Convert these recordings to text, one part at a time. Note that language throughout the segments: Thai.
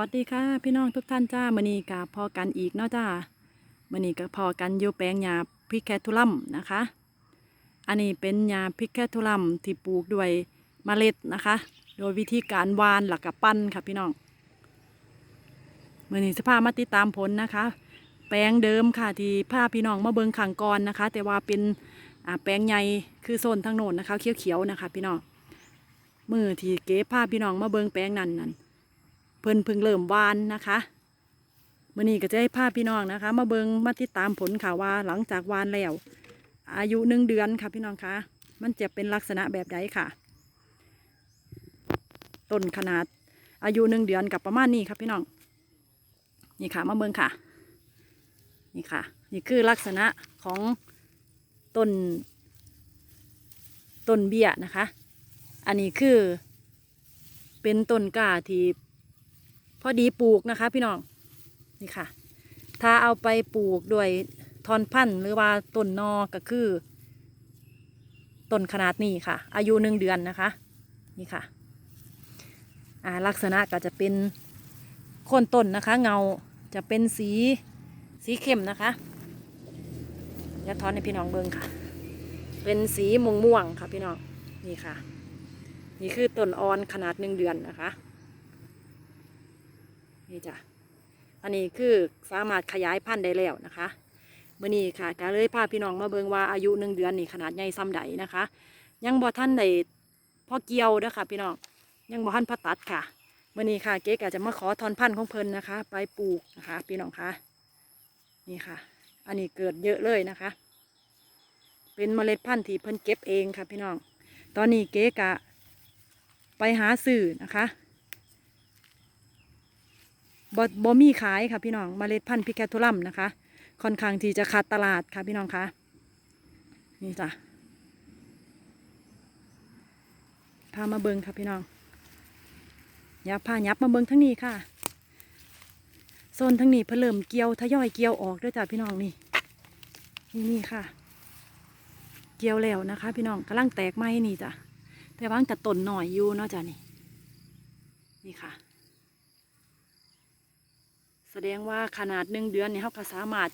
วัสดีค่ะ พี่น้องทุกท่านจ้ามือนีกับพอกันอีกเนาะจ้ามื่อนี้ก็พอกันอยู่แปลงหญ้าพริกแคทุลัมนะคะ อันนี้เป็นหญ้าพริกแคทุลัมที่ปลูกด้วยเมล็ดนะคะ โดยวิธีการวานหลักกับปั้นค่ะพี่น้องมือนีสภาพมาติดตามผลนะคะ แปลงเดิมค่ะที่พาพี่น้องมาเบิงขังกรนะคะ แต่ว่าเป็นแปลงใหญ่คือโซนทางโน้นนะคะเขียวๆนะคะ พี่น้องมือที่เก๋พาพี่น้องมาเบิงแปลงนั้นนั่น เพิ่นเพิ่งเริ่มวานนะคะมื่อนี้ก็จะให้พาพพี่น้องนะคะ มาเบิงมาติดตามผลค่ะว่าหลังจากวานแล้ว อายุหนึ่งเดือนค่ะพี่น้องคะมันจะเป็นลักษณะแบบใดค่ะ ต้นขนาดอายุหนึ่งเดือนกับประมาณนี้ครับพี่น้อง นี่ค่ะมาเบิงค่ะ นี่ค่ะ นี่คือลักษณะของต้น ต้นเบี้ยนะคะ อันนี้คือเป็นต้นกาที่ พอดีปลูกนะคะ พี่น้องนี่ค่ะ ถ้าเอาไปปลูกด้วยทอนพันธุ์หรือว่าต้นนอก็คือต้นขนาดนี้ค่ะ อายุหนึ่งเดือนนะคะนี่ค่ะอ่าลักษณะก็จะเป็นโคนต้นนะคะ เงาจะเป็นสีสีเข้มนะคะอย่าทอนให้พี่น้องเบิ่งค่ะ เป็นสีม่วงม่วงๆค่ะพี่น้องนี่ค่ะ นี่คือต้นอ่อนขนาดหนึ่งเดือนนะคะ นี่จ้ะอันนี้คือสามารถขยายพันธุ์ได้แล้วนะคะเมื่อนี้ค่ะก็เลยพาพี่น้องมาเบิงว่าอายุหนึ่งเดือนนี่ขนาดใหญ่ซ้ำใดนะคะ ยังบ่ท่านได้พ่อเกียวเด้ค่ะพี่น้องยังบ่ท่านพอตัดค่ะเมื่อนี้ค่ะเก๊ก็จะมาขอทอนพันธุ์ของเพิ่นนะคะ ไปปลูกนะคะ พี่น้องคะนี่ค่ะ อันนี้เกิดเยอะเลยนะคะ เป็นเมล็ดพันธุ์ที่เพิ่นเก็บเองค่ะพี่น้อง ตอนนี้เก๊กะไปหาสื่อนะคะ บบ่มีขายค่ะพี่น้องเมล็ดพันธุ์พิแคทูลัมนะคะ ค่อนข้างที่จะขาดตลาดค่ะพี่น้องคะนี่จ้ะพามาเบิงค่ะพี่น้องอย่าพายับมาเบิงทั้งนี้ค่ะโซนทั้งนี้เพนเริ่มเกี่ยวทยอยเกี่ยวออกด้วยจ้ะพี่น้องนี่นี่นี่ค่ะ เกี่ยวแล้วนะคะ พี่น้องกำลังแตกไม้นี่จ้ะแต่ว่างแต่ต้นหน่อยอยู่เนาะจ้ะนี่ นี่ค่ะ แสดงว่าขนาดหนึ่งเดือนเนี่ยเขาก็สามารถ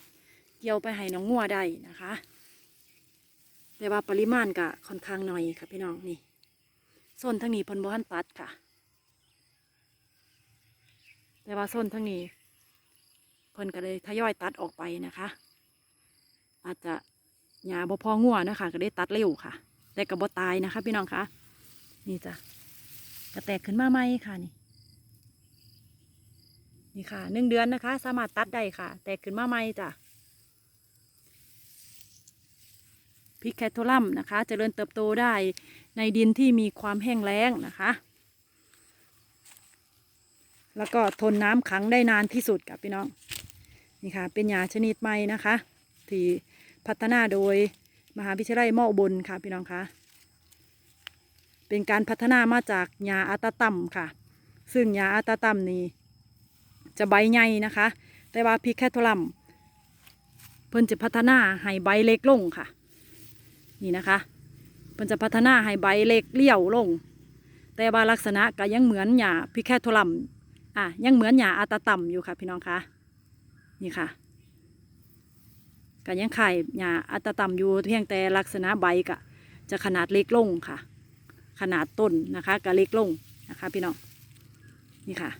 เกี่ยวไปให้น้องงัวได้นะคะ แต่ว่าปริมาณก็ค่อนข้างหน่อยค่ะพี่น้องนี่ส้นทั้งนี้พิ่นบ่ทันตัดค่ะ แต่ว่าส้นทั้งนี้เพิ่นก็เลยทยอยตัดออกไปนะคะ อาจจะหญ้าบ่พองัวนะคะ ก็ได้ตัดเร็วค่ะ แต่ก็บ่ตายนะคะ พี่น้องคะนี่จ้ะก็แตกขึ้นมาใหม่ค่ะนี่ นี่ค่ะหนึ่งเดือนนะคะ สามารถตัดได้ค่ะ แตกขึ้นมาใหม่จ้ะพริกแคทโทลัมนะคะจเจริญเติบโตได้ในดินที่มีความแห้งแล้งนะคะ แล้วก็ทนน้ำขังได้นานที่สุดกับพี่น้อง นี่ค่ะ เป็นยาชนิดใหม่นะคะ ที่พัฒนาโดยมหาวิทยาลัยมออุบลค่ะพี่น้องคะเป็นการพัฒนามาจากยาอัตตัมค่ะ ซึ่งยาอัตตัมนี้ จะใบใหญ่นะคะ แต่ว่าพริกแคทลัมเพิ่นจะพัฒนาให้ใบเล็กลงค่ะ นี่นะคะ เพิ่นจะพัฒนาให้ใบเล็กเลี้ยวลง แต่ว่าลักษณะก็ยังเหมือนหญ้าพริกแคทลัมอะยังเหมือนหญ้าอาตาต่ำอยู่ค่ะ พี่น้องคะนี่ค่ะก็ยังไข่หญ้าอาตาต่ำอยู่เพียงแต่ลักษณะใบก็จะขนาดเล็กลงค่ะ ขนาดต้นนะคะก็เล็กลงนะคะ พี่น้องนี่ค่ะ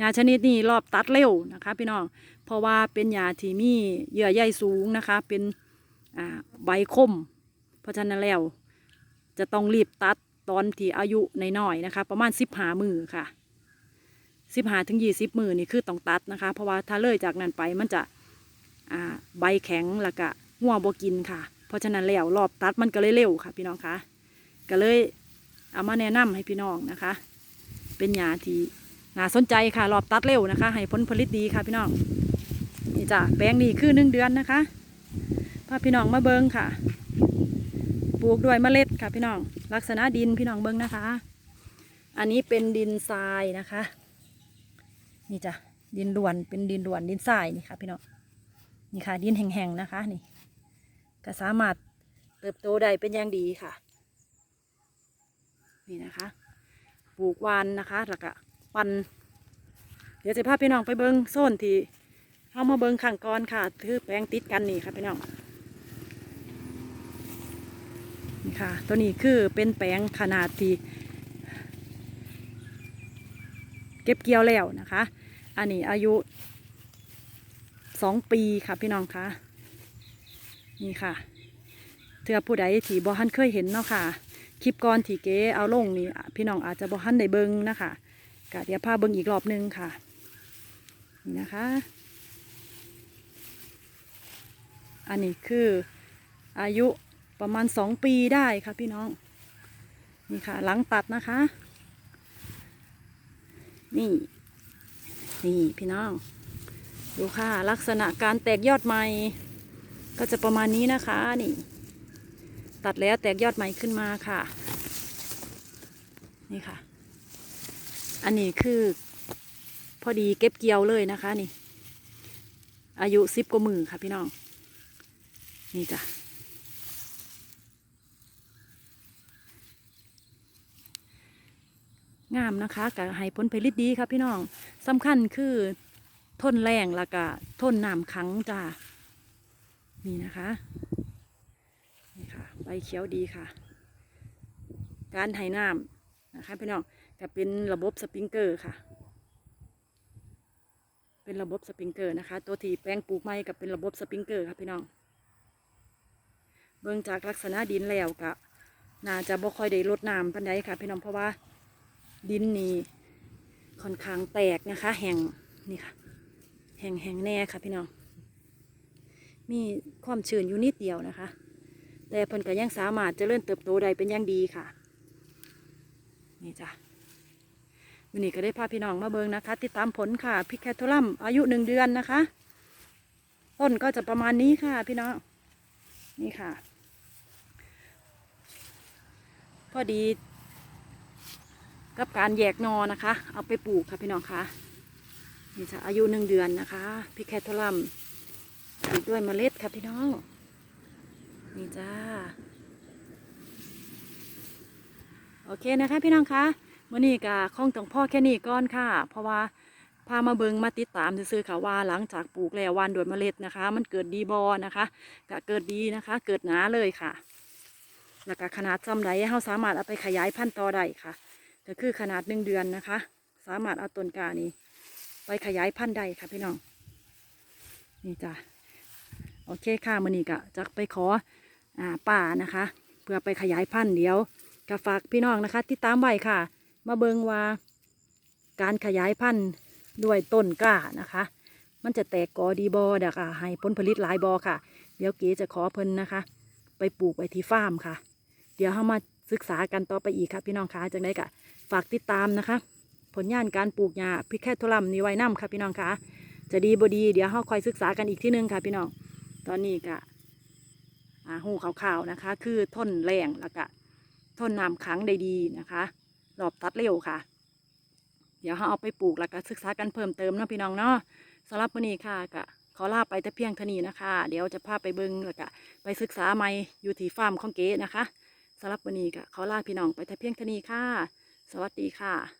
ยาชนิดนี้รอบตัดเร็วนะคะพี่น้อง เพราะว่าเป็นยาที่มีเยื่อใยสูงนะคะ เป็นใบคม เพราะฉะนั้นแล้วจะต้องรีบตัดตอนที่อายุน้อยๆนะคะ ประมาณสิบหามือค่ะสิบหาถึงยี่สิบมือนี่คือต้องตัดนะคะ เพราะว่าถ้าเลยจากนั้นไปมันจะใบแข็งแล้วก็หัวงบกินค่ะ เพราะฉะนั้นแล้วรอบตัดมันก็เลยเร็วค่ะ พี่น้องคะก็เลยเอามาแนะนำให้พี่น้องนะคะ เป็นยาที่ น่าสนใจค่ะรอบตัดเร็วนะคะ ให้ผลผลิตดีค่ะพี่น้องนี่จ้ะแปลงนี่คือหนึ่งเดือนนะคะพาพี่น้องมาเบิงค่ะ ปลูกด้วยเมล็ดค่ะพี่น้อง ลักษณะดินพี่น้องเบิงนะคะ อันนี้เป็นดินทรายนะคะ นี่จ้ะดินด่วนเป็นดินด่วนดินทรายนี่ค่ะพี่น้องนี่ค่ะ ดินแห้งๆนะคะนี่ก็สามารถเติบโตได้เป็นอย่างดีค่ะ นี่นะคะ ปลูกวานนะคะแล้วก็ ปันเดี๋ยวจะพาพี่น้องไปเบิงโซนที่เข้ามาเบิงขังก่อนค่ะคือแปลงติดกันนี่ค่ะพี่น้องนี่ค่ะ ตัวนี้คือเป็นแปลงขนาดที่เก็บเกี่ยวแล้วนะคะ อันนี้อายุสองปีค่ะพี่น้องคะนี่ค่ะเถื่อผู้ใดที่บ่ฮันเคยเห็นเนาะค่ะ คลิปก่อนที่เก๋เอาลงนี่พี่น้องอาจจะบ่ฮันได้เบิงนะคะ กะเดี๋ยวพาเบิ้งอีกรอบหนึงค่ะ นี่นะคะ อันนี้คืออายุประมาณสองปีได้ค่ะพี่น้อง นี่ค่ะ หลังตัดนะคะ นี่ นี่พี่น้อง ดูค่ะ ลักษณะการแตกยอดใหม่ ก็จะประมาณนี้นะคะ นี่ ตัดแล้วแตกยอดใหม่ขึ้นมาค่ะ นี่ค่ะ อันนี้คือ พอดีเก็บเกี่ยวเลยนะคะนี่ อายุสิบกว่ามือค่ะพี่น้อง นี่จ้ะงามนะคะกับให้ผลผลิตดีครับพี่น้องสำคัญคือทนแรงแล้วก็ทนน้ำขังจ้านี่นะคะนี่ค่ะใบเขียวดีค่ะ การไถน้ำนะคะพี่น้อง ก็เป็นระบบสปริงเกอร์ค่ะ เป็นระบบสปริงเกอร์นะคะ ตัวที่แปลงปลูกไม้กับเป็นระบบสปริงเกอร์ครับพี่น้อง เบิ่งจากลักษณะดินแล้วก็น่าจะบ่ค่อยได้ลดน้ำปันใดค่ะ พี่น้องเพราะว่า ดินนี่ค่อนข้างแตกนะคะ แห้งนี่ค่ะ แห้งแห้งแน่ค่ะพี่น้อง มีความชื้นอยู่นิดเดียวนะคะ แต่เพิ่นก็ยังสามารถเจริญเติบโตได้เป็นอย่างดีค่ะ นี่จ้ะ วันนี้ก็ได้พาพี่น้องมาเบิงนะคะ ติดตามผลค่ะพิกแคทลัมอายุหนึ่งเดือนนะคะ ต้นก็จะประมาณนี้ค่ะพี่น้องนี่ค่ะ พอดี กับการแยกนอนะคะ เอาไปปลูกค่ะพี่น้องคะนี่จะอายุหนึ่งเดือนนะคะพี่แคทอลัมปลูกด้วยเมล็ดค่ะพี่น้อง นี่จ้าโอเคนะคะพี่น้องคะ มื่อนี้ก็คงต้องพ่อแค่นี้ก่อนค่ะ เพราะว่าพามาเบิงมาติดตามซื้อค่ะว่าหลังจากปลูกแล้ววานด้วยเมล็ดนะคะ มันเกิดดีบอนะคะก็เกิดดีนะคะ เกิดหนาเลยค่ะ แล้วก็ขนาดจำไรเราสามารถเอาไปขยายพันธุ์ต่อได้ค่ะ ก็คือขนาดหนึ่งเดือนนะคะ สามารถเอาต้นกานี้ ไปขยายพันธุ์ได้ค่ะพี่น้องนี่จ้ะโอเคค่ะมือนี้ก็จะไปขออ่าป่านะคะ เพื่อไปขยายพันธุ์เดี๋ยวก็ฝากพี่น้องนะคะ ติดตามไว้ค่ะ มาเบิงว่าการขยายพันธุ์ด้วยต้นกล้านะคะ มันจะแตกกอดีบอเดะค่ะให้ผลผลิตหลายบอค่ะ เดี๋ยวเก๋จะขอเพิ่นนะคะ ไปปลูกไว้ที่ฟาร์มค่ะ เดี๋ยวเรามาศึกษากันต่อไปอีกค่ะ พี่น้องคะจังได้กะฝากติดตามนะคะ ผลงานการปลูกหญ้าพริกแค่ทุลัมนี่ไว้น้ำค่ะพี่น้องคะจะดีบดีเดี๋ยวเราคอยศึกษากันอีกที่นึงค่ะพี่น้อง ตอนนี้กะอ่าหูขาวๆนะคะ คือทนแรงแล้วก็ทนน้ำขังได้ดีนะคะ รอบตัดเร็วค่ะ เดี๋ยวเขาเอาไปปลูกแล้วก็ศึกษากันเพิ่มเติมเนาะพี่น้องเนาะสำหรับวันนี้ค่ะก็ขอลาไปแต่เพียงเท่านี้นะคะ เดี๋ยวจะพาไปเบิ้งแล้วก็ไปศึกษาใหม่อยู่ที่ฟาร์มของเก๋นะคะสำหรับวันนี้ก็ขอลาพี่น้องไปแต่เพียงเท่านี้ค่ะ สวัสดีค่ะ